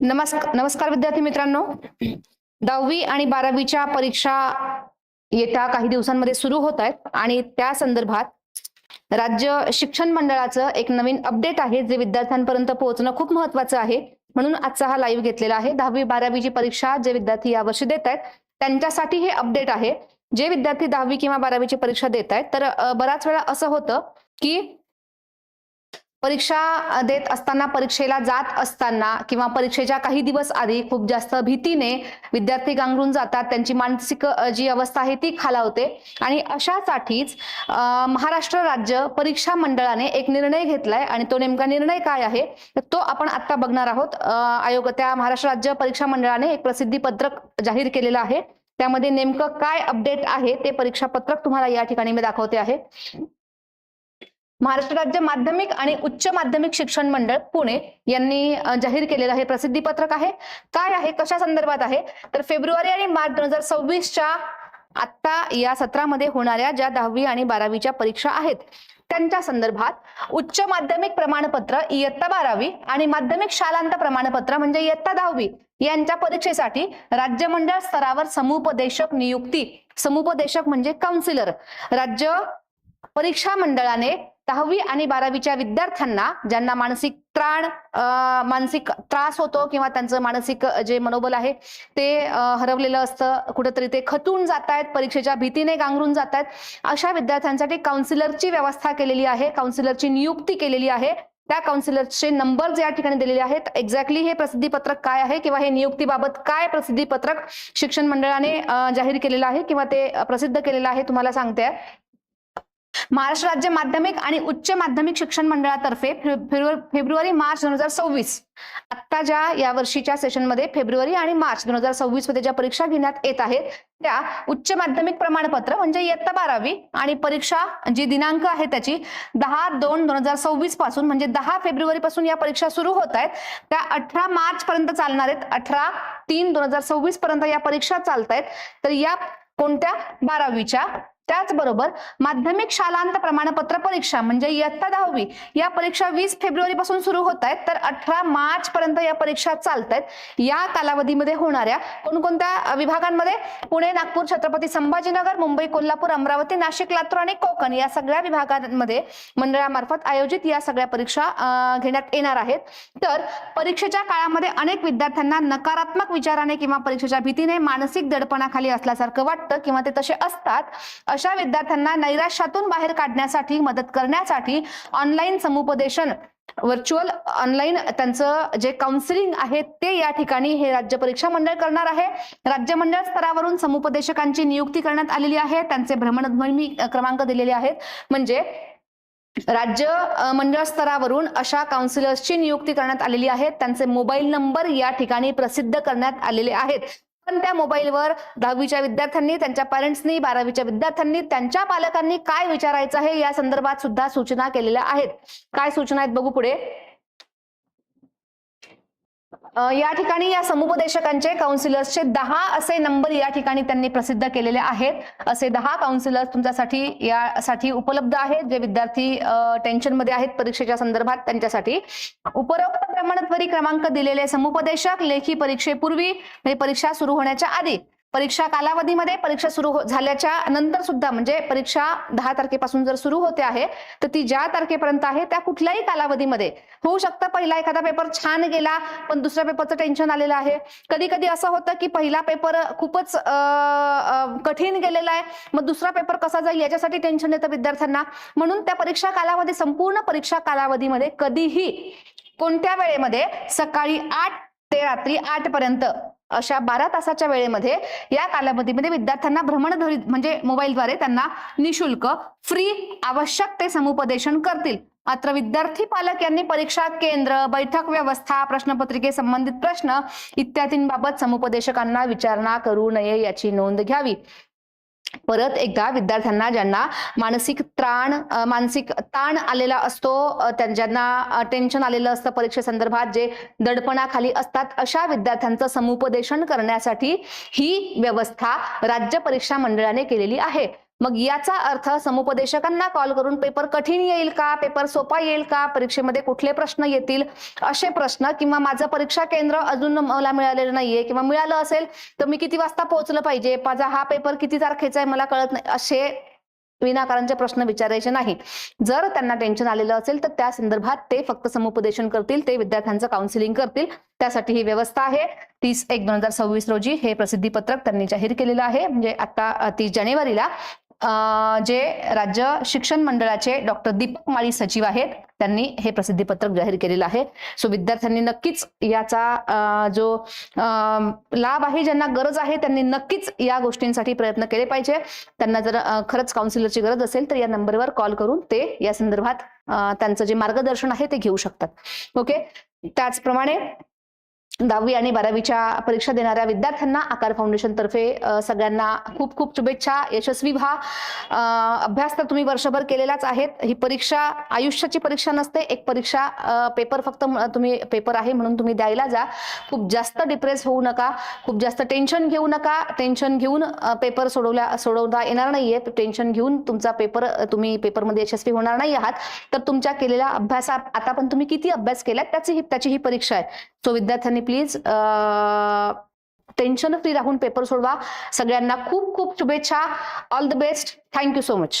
नमस्कार नमस्कार विद्यार्थी मित्रांनो. दहावी आणि बारावीच्या परीक्षा येत्या काही दिवसांमध्ये सुरू होत आहेत आणि त्या संदर्भात राज्य शिक्षण मंडळाचं एक नवीन अपडेट आहे जे विद्यार्थ्यांपर्यंत पोहोचणं खूप महत्वाचं आहे म्हणून आजचा हा लाईव्ह घेतलेला आहे. दहावी बारावीची परीक्षा जे विद्यार्थी यावर्षी देत आहेत त्यांच्यासाठी हे अपडेट आहे. जे विद्यार्थी दहावी किंवा बारावीची परीक्षा देत आहेत तर बराच वेळा असं होतं की परीक्षा देत असताना परीक्षेला जात असताना किंवा परीक्षेच्या काही दिवस आधी खूप जास्त भीतीने विद्यार्थी गांगरून जातात त्यांची मानसिक जी अवस्था आहे ती खालावते. आणि अशासाठीच महाराष्ट्र राज्य परीक्षा मंडळाने एक निर्णय घेतलाय आणि तो नेमका निर्णय काय आहे तो आपण आता बघणार आहोत. आयोग त्या महाराष्ट्र राज्य परीक्षा मंडळाने एक प्रसिद्धी पत्रक जाहीर केलेलं आहे. त्यामध्ये नेमकं काय अपडेट आहे ते परीक्षा पत्रक तुम्हाला या ठिकाणी मी दाखवते आहे. महाराष्ट्र राज्य माध्यमिक आणि उच्च माध्यमिक शिक्षण मंडळ पुणे यांनी जाहीर केलेलं हे प्रसिद्धी पत्रक आहे. काय आहे? कशा संदर्भात आहे? तर फेब्रुवारी आणि मार्च दोन हजार सव्वीसच्या आता या सत्रामध्ये होणाऱ्या ज्या दहावी आणि बारावीच्या परीक्षा आहेत त्यांच्या संदर्भात उच्च माध्यमिक प्रमाणपत्र इयत्ता बारावी आणि माध्यमिक शालांत प्रमाणपत्र म्हणजे इयत्ता दहावी यांच्या परीक्षेसाठी राज्य मंडळ स्तरावर समुपदेशक नियुक्ती. समुपदेशक म्हणजे काउन्सिलर राज्य परीक्षा मंडळाने दहावी आणि बारावीच्या विद्यार्थ्यांना ज्यांना मानसिक त्राण मानसिक त्रास होतो किंवा त्यांचं मानसिक जे मनोबल आहे ते हरवलेलं असतं कुठेतरी ते खचून जात आहेत परीक्षेच्या भीतीने गांगरून जात आहेत अशा विद्यार्थ्यांसाठी काउन्सिलरची व्यवस्था केलेली आहे काउन्सिलरची नियुक्ती केलेली आहे. त्या काउन्सिलरचे नंबर जे या ठिकाणी दिलेले आहेत. एक्झॅक्टली हे प्रसिद्धी पत्रक काय आहे किंवा हे नियुक्तीबाबत काय प्रसिद्धी पत्रक शिक्षण मंडळाने जाहीर केलेलं आहे किंवा ते प्रसिद्ध केलेलं आहे तुम्हाला सांगते. महाराष्ट्र राज्य माध्यमिक आणि उच्च माध्यमिक शिक्षण मंडळातर्फे फेब्रुवारी मार्च दोन हजार सव्वीस. आता ज्या या वर्षीच्या सेशनमध्ये फेब्रुवारी आणि मार्च दोन हजार सव्वीसमध्ये ज्या परीक्षा घेण्यात येत आहेत त्या उच्च माध्यमिक प्रमाणपत्र म्हणजे इयत्ता बारावी आणि परीक्षा जी दिनांक आहे त्याची दहा दोन दोन हजार सव्वीसपासून म्हणजे दहा फेब्रुवारी पासून या परीक्षा सुरू होत आहेत. त्या अठरा मार्च पर्यंत चालणार आहेत. अठरा तीन दोन हजार सव्वीस पर्यंत या परीक्षा चालत आहेत तर या कोणत्या? बारावीच्या. त्याचबरोबर माध्यमिक शालांत प्रमाणपत्र परीक्षा म्हणजे इयत्ता दहावी या परीक्षा वीस फेब्रुवारी पासून सुरू होत आहेत तर अठरा मार्च पर्यंत या परीक्षा चालत आहेत. या कालावधीमध्ये होणाऱ्या कोणकोणत्या विभागांमध्ये? पुणे नागपूर छत्रपती संभाजीनगर मुंबई कोल्हापूर अमरावती नाशिक लातूर आणि कोकण या सगळ्या विभागांमध्ये मंडळामार्फत आयोजित या सगळ्या परीक्षा घेण्यात येणार आहेत. तर परीक्षेच्या काळामध्ये अनेक विद्यार्थ्यांना नकारात्मक विचाराने किंवा परीक्षेच्या भीतीने मानसिक दडपणाखाली असल्यासारखं वाटतं किंवा ते तसे असतात अशा विद्यार्थ्यांना नैराश्यातून बाहेर काढण्यासाठी मदत करण्यासाठी ऑनलाईन समुपदेशन व्हर्च्युअल ऑनलाईन त्यांचं जे काउन्सिलिंग आहे ते या ठिकाणी हे राज्य परीक्षा मंडळ करणार आहे. राज्य मंडळ स्तरावरून समुपदेशकांची नियुक्ती करण्यात आलेली आहे. त्यांचे भ्रमणध्वनी क्रमांक दिलेले आहेत. म्हणजे राज्य मंडळ स्तरावरून अशा काउन्सिलर्सची नियुक्ती करण्यात आलेली आहे. त्यांचे मोबाईल नंबर या ठिकाणी प्रसिद्ध करण्यात आलेले आहेत. पण त्या मोबाईलवर दहावीच्या विद्यार्थ्यांनी त्यांच्या पॅरेंट्सनी बारावीच्या विद्यार्थ्यांनी त्यांच्या पालकांनी काय विचारायचं आहे या संदर्भात सुद्धा सूचना केलेल्या आहेत. काय सूचना आहेत बघू पुढे. या ठिकाणी या समुपदेशकांचे काउन्सिलर्सचे दहा असे नंबर या ठिकाणी त्यांनी प्रसिद्ध केलेले आहेत. असे दहा काउन्सिलर्स तुमच्यासाठी यासाठी उपलब्ध आहेत. जे विद्यार्थी टेन्शनमध्ये आहेत परीक्षेच्या संदर्भात त्यांच्यासाठी. उपरोक्त प्रमाणत्वरी क्रमांक दिलेले समुपदेशक लेखी परीक्षेपूर्वी म्हणजे परीक्षा सुरू होण्याच्या आधी परीक्षा कालावधीमध्ये परीक्षा सुरू हो- झाल्याच्यानंतर सुद्धा म्हणजे परीक्षा दहा तारखेपासून जर सुरू होते आहे तर ती ज्या तारखेपर्यंत आहे त्या कुठल्याही कालावधीमध्ये. होऊ शकतं पहिला एखादा पेपर छान गेला पण दुसऱ्या पेपरचं टेन्शन आलेलं आहे. कधी कधी असं होतं की पहिला पेपर खूपच कठीण गेलेला आहे मग दुसरा पेपर कसा जाईल याच्यासाठी टेन्शन येतं विद्यार्थ्यांना. म्हणून त्या परीक्षा कालावधी संपूर्ण परीक्षा कालावधीमध्ये कधीही कोणत्या वेळेमध्ये सकाळी आठ ते रात्री आठ पर्यंत अशा बारा तासाच्या वेळेमध्ये या कालावधीमध्ये विद्यार्थ्यांना भ्रमणध्वरी म्हणजे मोबाईलद्वारे त्यांना निशुल्क फ्री आवश्यक ते समुपदेशन करतील. मात्र विद्यार्थी पालक यांनी परीक्षा केंद्र बैठक व्यवस्था प्रश्नपत्रिके संबंधित प्रश्न इत्यादींबाबत समुपदेशकांना विचारणा करू नये याची नोंद घ्यावी. परत एकदा विद्यार्थ्यांना ज्यांना मानसिक त्राण मानसिक ताण आलेला असतो ज्यांना टेन्शन आलेलं असतं परीक्षेसंदर्भात जे दडपणाखाली असतात अशा विद्यार्थ्यांचं समुपदेशन करण्यासाठी ही व्यवस्था राज्य परीक्षा मंडळाने केलेली आहे. मग याचा अर्थ समुपदेशकांना कॉल करून पेपर कठीण येईल का? पेपर सोपा येईल का? परीक्षेमध्ये कुठले प्रश्न येतील? असे प्रश्न किंवा माझं परीक्षा केंद्र अजून मला मिळालेलं नाहीये किंवा मिळालं असेल तर मी किती वाजता पोहोचलं पाहिजे? माझा हा पेपर किती तारखेचा आहे? मला कळत नाही. असे विनाकारांचे प्रश्न विचारायचे नाही. जर त्यांना टेन्शन आलेलं असेल तर त्या संदर्भात ते फक्त समुपदेशन करतील ते विद्यार्थ्यांचं काउन्सिलिंग करतील. त्यासाठी ही व्यवस्था आहे. तीस एक दोन हजार सव्वीस रोजी हे प्रसिद्धी पत्रक त्यांनी जाहीर केलेलं आहे. म्हणजे आता तीस जानेवारीला जे राज्य शिक्षण मंडळाचे डॉक्टर दीपक माळी सचिव आहेत त्यांनी हे प्रसिद्धी पत्रक जाहीर केलेलं आहे. सो विद्यार्थ्यांनी नक्कीच याचा जो लाभ आहे ज्यांना गरज आहे त्यांनी नक्कीच या गोष्टींसाठी प्रयत्न केले पाहिजे. त्यांना जर खरंच काउन्सिलरची गरज असेल तर या नंबरवर कॉल करून ते या संदर्भात त्यांचं जे मार्गदर्शन आहे ते घेऊ शकतात. ओके त्याचप्रमाणे दहावी आणि बारावीच्या परीक्षा देणाऱ्या विद्यार्थ्यांना आकार फाउंडेशन तर्फे सगळ्यांना खूप खूप शुभेच्छा. यशस्वी व्हा. अभ्यास तर तुम्ही वर्षभर केलेलाच आहेत. ही परीक्षा आयुष्याची परीक्षा नसते. एक परीक्षा पेपर फक्त तुम्ही पेपर आहे म्हणून तुम्ही द्यायला जा. खूप जास्त डिप्रेस होऊ नका. खूप जास्त टेन्शन घेऊ नका. टेन्शन घेऊन पेपर सोडवल्या सोडवता येणार नाहीये. टेन्शन घेऊन तुमचा पेपर तुम्ही पेपरमध्ये यशस्वी होणार नाही आहात. तर तुमच्या केलेल्या अभ्यासात आता पण तुम्ही किती अभ्यास केलाय त्याची ही त्याची ही परीक्षा आहे. सो विद्यार्थ्यांनी प्लीज टेन्शन फ्री राहून पेपर सोडवा. सगळ्यांना खूप खूप शुभेच्छा. All the best thank you so much